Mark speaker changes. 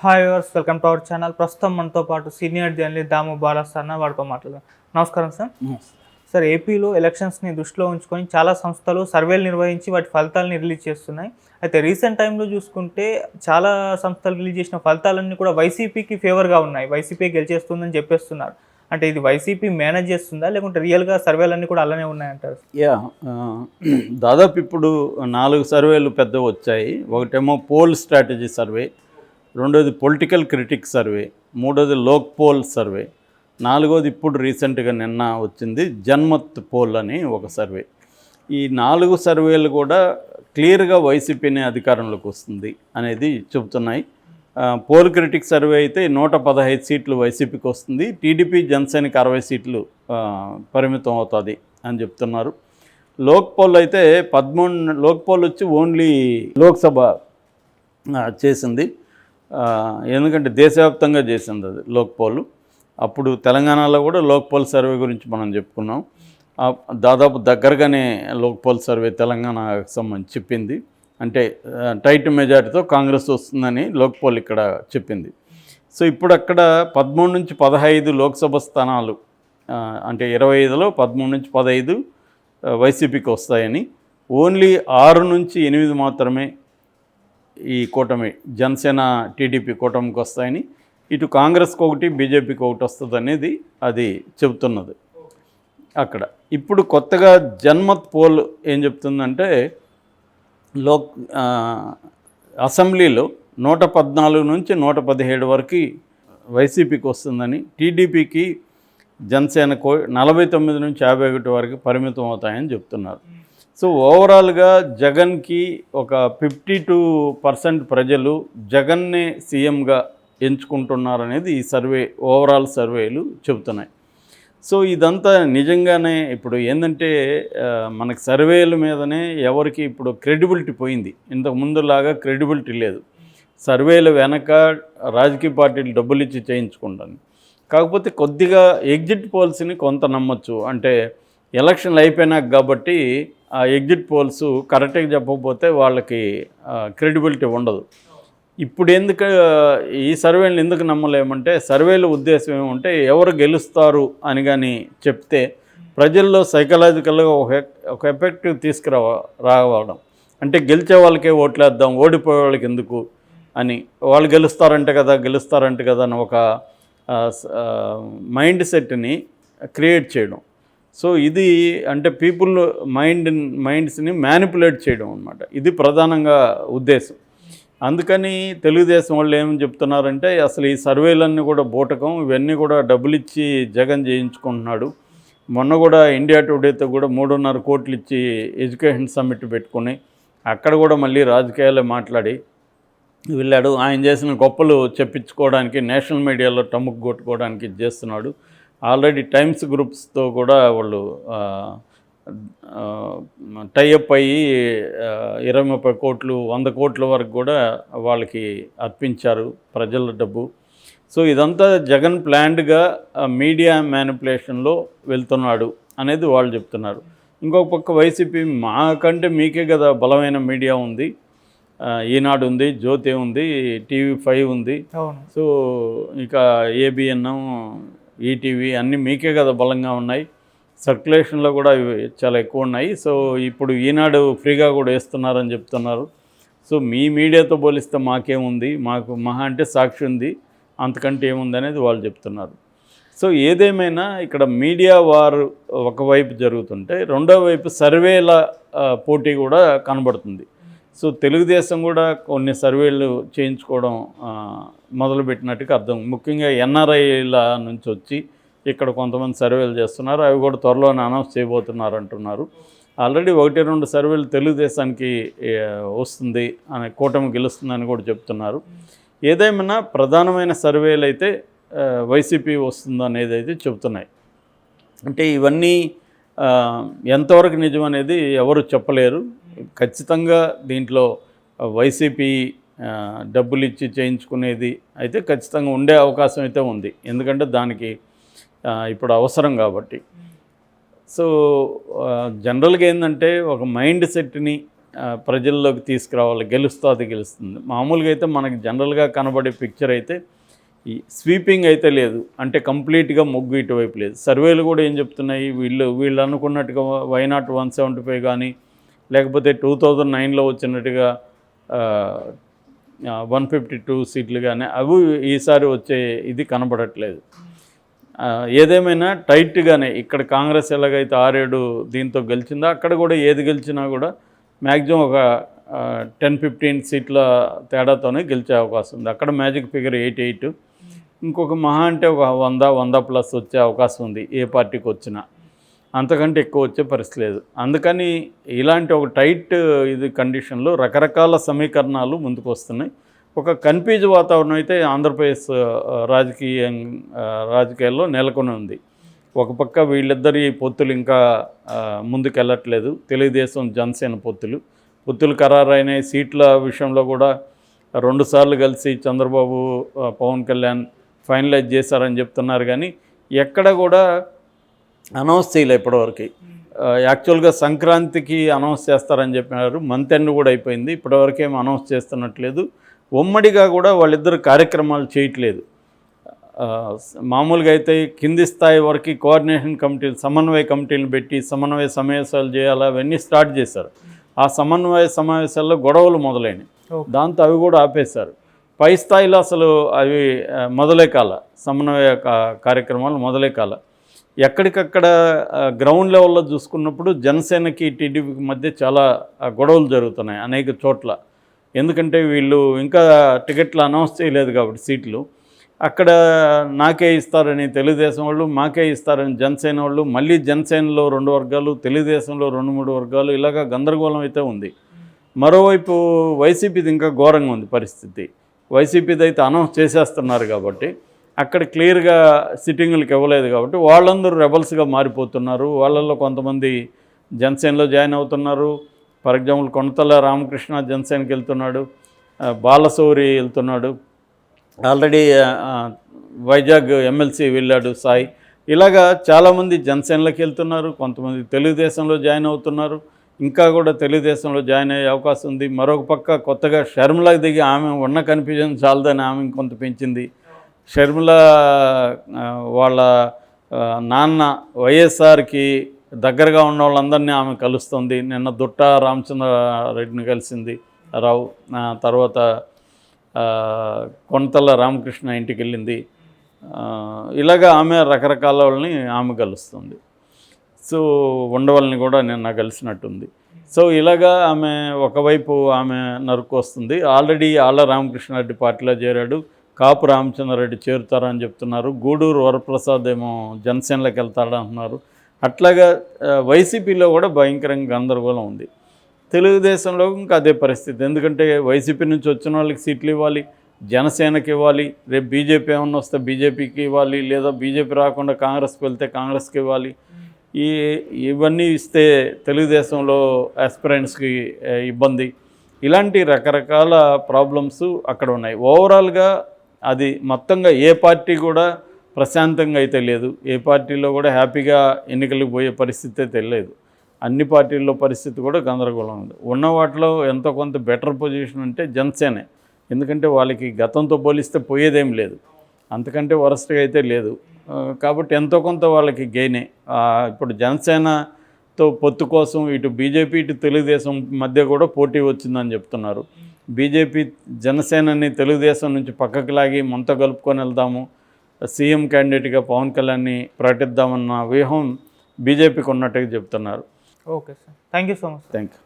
Speaker 1: Hi viewers welcome to our channel. ప్రస్తుతం మనతో పాటు సీనియర్ జర్నలిస్ట్ దాము బాలాస్ అన్న వాడితో మాట్లాడదాం. నమస్కారం సార్. సార్ ఏపీలో ఎలక్షన్స్ని దృష్టిలో ఉంచుకొని చాలా సంస్థలు సర్వేలు నిర్వహించి వాటి ఫలితాలని రిలీజ్ చేస్తున్నాయి. అయితే రీసెంట్ టైంలో చూసుకుంటే చాలా సంస్థలు రిలీజ్ చేసిన ఫలితాలన్నీ కూడా వైసీపీకి ఫేవర్గా ఉన్నాయి. వైసీపీ గెలిచేస్తుందని చెప్పేస్తున్నారు. అంటే ఇది వైసీపీ మేనేజ్ చేస్తుందా? లేకుంటే రియల్గా సర్వేలన్నీ కూడా అలానే ఉన్నాయంటారు?
Speaker 2: యా దాదాపు ఇప్పుడు నాలుగు సర్వేలు పెద్ద వచ్చాయి. ఒకటేమో పోల్ స్ట్రాటజీ సర్వే రెండోది పొలిటికల్ క్రిటిక్ సర్వే మూడోది లోక్ పోల్ సర్వే నాలుగోది ఇప్పుడు రీసెంట్గా నిన్న వచ్చింది జన్మత్ పోల్ అని ఒక సర్వే ఈ నాలుగు సర్వేలు కూడా క్లియర్గా వైసీపీనే అధికారంలోకి వస్తుంది అనేది చెబుతున్నాయి. పోల్ క్రిటిక్ సర్వే అయితే నూట పదహైదు సీట్లు వైసీపీకి వస్తుంది. టీడీపీ జనసేనకి అరవై సీట్లు పరిమితం అవుతుంది అని చెప్తున్నారు. లోక్ పోల్ అయితే పదమూడు లోక్ పోల్ వచ్చి ఓన్లీ లోక్సభ చేసింది. ఎందుకంటే దేశవ్యాప్తంగా చేసింది అది లోక్పోలు అప్పుడు తెలంగాణలో కూడా లోక్పోల్ సర్వే గురించి మనం చెప్పుకున్నాం. దాదాపు దగ్గరగానే లోక్పోల్ సర్వే తెలంగాణకు సంబంధించి చెప్పింది. అంటే టైట్ మెజారిటీతో కాంగ్రెస్ వస్తుందని లోక్పోల్ ఇక్కడ చెప్పింది. సో ఇప్పుడు అక్కడ పదమూడు నుంచి పదహైదు లోక్సభ స్థానాలు అంటే ఇరవై ఐదులో పదమూడు నుంచి పదహైదు వైసీపీకి వస్తాయని ఓన్లీ ఆరు నుంచి ఎనిమిది మాత్రమే ఈ కూటమి జనసేన టీడీపీ కూటమికి వస్తాయని ఇటు కాంగ్రెస్కి ఒకటి బీజేపీకి ఒకటి వస్తుంది అనేది అది చెబుతున్నది అక్కడ. ఇప్పుడు కొత్తగా జన్మత్ పోల్ ఏం చెప్తుందంటే లోక్ అసెంబ్లీలో నూట పద్నాలుగు నుంచి నూట పదిహేడు వరకు వైసీపీకి వస్తుందని టీడీపీకి జనసేనకు నలభై తొమ్మిది నుంచి యాభై ఒకటి వరకు పరిమితం అవుతాయని చెప్తున్నారు. సో ఓవరాల్గా జగన్కి ఒక ఫిఫ్టీ టూ పర్సెంట్ ప్రజలు జగన్నే సీఎంగా ఎంచుకుంటున్నారనేది ఈ సర్వే ఓవరాల్ సర్వేలు చెబుతున్నాయి. సో ఇదంతా నిజంగానే ఇప్పుడు ఏంటంటే మనకు సర్వేల మీదనే ఎవరికి ఇప్పుడు క్రెడిబిలిటీ పోయింది. ఇంతకు ముందులాగా క్రెడిబిలిటీ లేదు. సర్వేలు వెనక రాజకీయ పార్టీలు డబ్బులు ఇచ్చి చేయించుకుంటాను. కాకపోతే కొద్దిగా ఎగ్జిట్ పోల్స్ని కొంత నమ్మచ్చు. అంటే ఎలక్షన్లు అయిపోయినాక కాబట్టి ఎగ్జిట్ పోల్స్ కరెక్ట్గా చెప్పకపోతే వాళ్ళకి క్రెడిబిలిటీ ఉండదు. ఇప్పుడు ఎందుకు ఈ సర్వేలు ఎందుకు నమ్మలేమంటే సర్వేల ఉద్దేశం ఏమంటే ఎవరు గెలుస్తారు అని కానీ చెప్తే ప్రజల్లో సైకలాజికల్గా ఒక ఒక ఎఫెక్టివ్ తీసుకురా రావడం. అంటే గెలిచే వాళ్ళకే ఓట్లేద్దాం ఓడిపోయే వాళ్ళకి ఎందుకు అని. వాళ్ళు గెలుస్తారంట కదా గెలుస్తారంట కదా అని ఒక మైండ్ సెట్ని క్రియేట్ చేయడం. సో ఇది అంటే పీపుల్ మైండ్ మైండ్స్ని మ్యానిపులేట్ చేయడం అనమాట ఇది ప్రధానంగా ఉద్దేశం. అందుకని తెలుగుదేశం వాళ్ళు ఏమని చెప్తున్నారంటే అసలు ఈ సర్వేలన్నీ కూడా బూటకం ఇవన్నీ కూడా డబ్బులు ఇచ్చి జగన్ చేయించుకుంటున్నాడు మొన్న కూడా ఇండియా టుడేతో కూడా మూడున్నర కోట్లు ఇచ్చి ఎడ్యుకేషన్ సమ్మిట్ పెట్టుకొని అక్కడ కూడా మళ్ళీ రాజకీయాలే మాట్లాడి వెళ్ళాడు. ఆయన చేసిన గొప్పలు చెప్పించుకోవడానికి నేషనల్ మీడియాలో టముక్ కొట్టుకోవడానికి చేస్తున్నాడు. ఆల్రెడీ టైమ్స్ గ్రూప్స్తో కూడా వాళ్ళు టైఅప్ అయ్యి ఇరవై ముప్పై కోట్లు వంద కోట్ల వరకు కూడా వాళ్ళకి అర్పించారు ప్రజల డబ్బు. సో ఇదంతా జగన్ ప్లాన్డ్గా మీడియా మ్యానిపులేషన్లో వెళ్తున్నాడు అనేది వాళ్ళు చెప్తున్నారు. ఇంకొక పక్క వైసీపీ మాకంటే మీకే కదా బలమైన మీడియా ఉంది. ఈనాడు ఉంది జ్యోతి ఉంది టీవీ ఫైవ్ ఉంది. సో ఇక ఏబిఎన్ ఈటీవీ అన్నీ మీకే కదా బలంగా ఉన్నాయి. సర్క్యులేషన్లో కూడా ఇవి చాలా ఎక్కువ ఉన్నాయి. సో ఇప్పుడు ఈనాడు ఫ్రీగా కూడా వేస్తున్నారని చెప్తున్నారు. సో మీ మీడియాతో పోలిస్తే మాకేముంది? మాకు మహా అంటే సాక్షి ఉంది. అంతకంటే ఏముంది అనేది వాళ్ళు చెప్తున్నారు. సో ఏదేమైనా ఇక్కడ మీడియా వారు ఒకవైపు జరుగుతుంటే రెండో వైపు సర్వేల పోటీ కూడా కనబడుతుంది. సో తెలుగుదేశం కూడా కొన్ని సర్వేలు చేయించుకోవడం మొదలుపెట్టినట్టుగా అర్థం. ముఖ్యంగా ఎన్ఆర్ఐల నుంచి వచ్చి ఇక్కడ కొంతమంది సర్వేలు చేస్తున్నారు. అవి కూడా త్వరలోనే అనౌన్స్ చేయబోతున్నారు అంటున్నారు. ఆల్రెడీ ఒకటి రెండు సర్వేలు తెలుగుదేశానికి వస్తుంది అనే కూటమి గెలుస్తుందని కూడా చెప్తున్నారు. ఏదేమైనా ప్రధానమైన సర్వేలు అయితే వైసీపీ వస్తుంది అనేది అయితే చెబుతున్నాయి. అంటే ఇవన్నీ ఎంతవరకు నిజం అనేది ఎవరు చెప్పలేరు. ఖచ్చితంగా దీంట్లో వైసీపీ డబ్బులు ఇచ్చి చేయించుకునేది అయితే ఖచ్చితంగా ఉండే అవకాశం అయితే ఉంది. ఎందుకంటే దానికి ఇప్పుడు అవసరం కాబట్టి. సో జనరల్గా ఏంటంటే ఒక మైండ్ సెట్ని ప్రజల్లోకి తీసుకురావాలి. గెలుస్తూ అది గెలుస్తుంది. మామూలుగా అయితే మనకి జనరల్గా కనబడే పిక్చర్ అయితే ఈ స్వీపింగ్ అయితే లేదు. అంటే కంప్లీట్గా మొగ్గు ఇటువైపు లేదు. సర్వేలు కూడా ఏం చెప్తున్నాయి? వీళ్ళు వీళ్ళు అనుకున్నట్టుగా why not one seventy five కానీ లేకపోతే టూ థౌజండ్ నైన్లో వచ్చినట్టుగా వన్ ఫిఫ్టీ టూ సీట్లు కానీ అవి ఈసారి వచ్చే ఇది కనబడట్లేదు. ఏదేమైనా టైట్గానే ఇక్కడ కాంగ్రెస్ ఎలాగైతే ఆరేడు దీంతో గెలిచిందో అక్కడ కూడా ఏది గెలిచినా కూడా మ్యాక్సిమం ఒక టెన్ ఫిఫ్టీన్ సీట్ల తేడాతోనే గెలిచే అవకాశం ఉంది. అక్కడ మ్యాజిక్ ఫిగర్ ఎయిట్ ఎయిట్. ఇంకొక మహా అంటే ఒక వంద వంద ప్లస్ వచ్చే అవకాశం ఉంది ఏ పార్టీకి వచ్చినా. అంతకంటే ఎక్కువ వచ్చే పరిస్థితి లేదు. అందుకని ఇలాంటి ఒక టైట్ ఇది కండిషన్లో రకరకాల సమీకరణాలు ముందుకు వస్తున్నాయి. ఒక కన్ఫ్యూజ్ వాతావరణం అయితే ఆంధ్రప్రదేశ్ రాజకీయం రాజకీయ రాజకీయాల్లో నెలకొని ఉంది. ఒక పక్క వీళ్ళిద్దరి పొత్తులు ఇంకా ముందుకెళ్ళట్లేదు. తెలుగుదేశం జనసేన పొత్తులు. పొత్తులు ఖరారైన సీట్ల విషయంలో కూడా రెండుసార్లు కలిసి చంద్రబాబు పవన్ కళ్యాణ్ ఫైనలైజ్ చేశారని చెప్తున్నారు. కానీ ఎక్కడ కూడా అనౌన్స్ చేయలే ఇప్పటివరకు. యాక్చువల్గా సంక్రాంతికి అనౌన్స్ చేస్తారని చెప్పినారు. మంత్ ఎండ్ కూడా అయిపోయింది. ఇప్పటివరకు అనౌన్స్ చేస్తున్నట్లేదు. ఉమ్మడిగా కూడా వాళ్ళిద్దరు కార్యక్రమాలు చేయట్లేదు. మామూలుగా అయితే కింది స్థాయి వరకు కోఆర్డినేషన్ కమిటీలు సమన్వయ కమిటీలు పెట్టి సమన్వయ సమావేశాలు చేయాలి అవన్నీ స్టార్ట్ చేశారు. ఆ సమన్వయ సమావేశాల్లో గొడవలు మొదలైనవి. దాంతో అవి కూడా ఆపేశారు. పై స్థాయిలో అసలు అవి మొదలే కాల. సమన్వయ కార్యక్రమాలు మొదలే కాల. ఎక్కడికక్కడ గ్రౌండ్ లెవెల్లో చూసుకున్నప్పుడు జనసేనకి టీడీపీకి మధ్య చాలా గొడవలు జరుగుతున్నాయి అనేక చోట్ల. ఎందుకంటే వీళ్ళు ఇంకా టికెట్లు అనౌన్స్ చేయలేదు కాబట్టి సీట్లు. అక్కడ నాకే ఇస్తారని తెలుగుదేశం వాళ్ళు మాకే ఇస్తారని జనసేన వాళ్ళు మళ్ళీ జనసేనలో రెండు వర్గాలు తెలుగుదేశంలో రెండు మూడు వర్గాలు ఇలాగ గందరగోళం అయితే ఉంది. మరోవైపు వైసీపీది ఇంకా ఘోరంగా ఉంది పరిస్థితి. వైసీపీది అయితే అనౌన్స్ చేసేస్తున్నారు కాబట్టి అక్కడ క్లియర్గా సిట్టింగులకు ఇవ్వలేదు కాబట్టి వాళ్ళందరూ రెబల్స్గా మారిపోతున్నారు. వాళ్ళల్లో కొంతమంది జనసేనలో జాయిన్ అవుతున్నారు. ఫర్ ఎగ్జాంపుల్ కొనతల రామకృష్ణ జనసేనకి వెళ్తున్నాడు. బాలసౌరి బాలశౌరి వెళ్తున్నాడు. ఆల్రెడీ వైజాగ్ ఎమ్మెల్సీ వెళ్ళాడు సాయి. ఇలాగా చాలామంది జనసేనలకు వెళ్తున్నారు. కొంతమంది తెలుగుదేశంలో జాయిన్ అవుతున్నారు. ఇంకా కూడా తెలుగుదేశంలో జాయిన్ అయ్యే అవకాశం ఉంది. మరొక పక్క కొత్తగా షర్మిలాకి దిగి ఆమె ఉన్న కన్ఫ్యూజన్ చాలదని ఆమె కొంత పెంచింది. షర్మిల వాళ్ళ నాన్న వైఎస్ఆర్కి దగ్గరగా ఉన్న వాళ్ళందరినీ ఆమె కలుస్తుంది. నిన్న దుట్ట రామచంద్రారెడ్డిని కలిసింది రావు. తర్వాత కొంతల రామకృష్ణ ఇంటికి వెళ్ళింది ఇలాగా ఆమె రకరకాల వాళ్ళని ఆమె కలుస్తుంది. సో ఉండవల్ని కూడా నిన్న కలిసినట్టుంది. సో ఇలాగా ఆమె ఒకవైపు ఆమె నరుకు వస్తుంది ఆల్రెడీ ఆళ్ళ రామకృష్ణారెడ్డి పార్టీలో చేరాడు. కాపు రామచంద్రారెడ్డి చేరుతారని చెప్తున్నారు. గూడూరు వరప్రసాద్ ఏమో జనసేనలోకి వెళ్తాడంటున్నారు అట్లాగా వైసీపీలో కూడా భయంకరంగా గందరగోళం ఉంది. తెలుగుదేశంలో ఇంకా అదే పరిస్థితి. ఎందుకంటే వైసీపీ నుంచి వచ్చిన వాళ్ళకి సీట్లు ఇవ్వాలి జనసేనకి ఇవ్వాలి రేపు బీజేపీ ఏమన్నా వస్తే బీజేపీకి ఇవ్వాలి లేదా బీజేపీ రాకుండా కాంగ్రెస్కి వెళ్తే కాంగ్రెస్కి ఇవ్వాలి. ఈ ఇవన్నీ ఇస్తే తెలుగుదేశంలో ఆస్పిరెంట్స్కి ఇబ్బంది. ఇలాంటి రకరకాల ప్రాబ్లమ్స్ అక్కడ ఉన్నాయి. ఓవరాల్గా అది మొత్తంగా ఏ పార్టీ కూడా ప్రశాంతంగా అయితే లేదు. ఏ పార్టీలో కూడా హ్యాపీగా ఎన్నికలకు పోయే పరిస్థితి అయితే లేదు. అన్ని పార్టీల్లో పరిస్థితి కూడా గందరగోళం ఉంది. ఉన్న వాటిలో ఎంతో కొంత బెటర్ పొజిషన్ అంటే జనసేనే. ఎందుకంటే వాళ్ళకి గతంతో పోలిస్తే పోయేదేం లేదు. అంతకంటే వరస్ట్గా అయితే లేదు. కాబట్టి ఎంతో కొంత వాళ్ళకి గెయినే. ఇప్పుడు జనసేన జనసేనతో పొత్తు కోసం ఇటు బీజేపీ ఇటు తెలుగుదేశం మధ్య కూడా పోటీ వచ్చిందని చెప్తున్నారు. బీజేపీ జనసేనని తెలుగుదేశం నుంచి పక్కకు లాగి మనతో కలుపుకొని వెళ్దాము. సీఎం క్యాండిడేట్గా పవన్ కళ్యాణ్ని ప్రకటిద్దామన్న వ్యూహం బీజేపీకి ఉన్నట్టుగా చెప్తున్నారు.
Speaker 1: Okay sir. Thank you so much
Speaker 2: thank you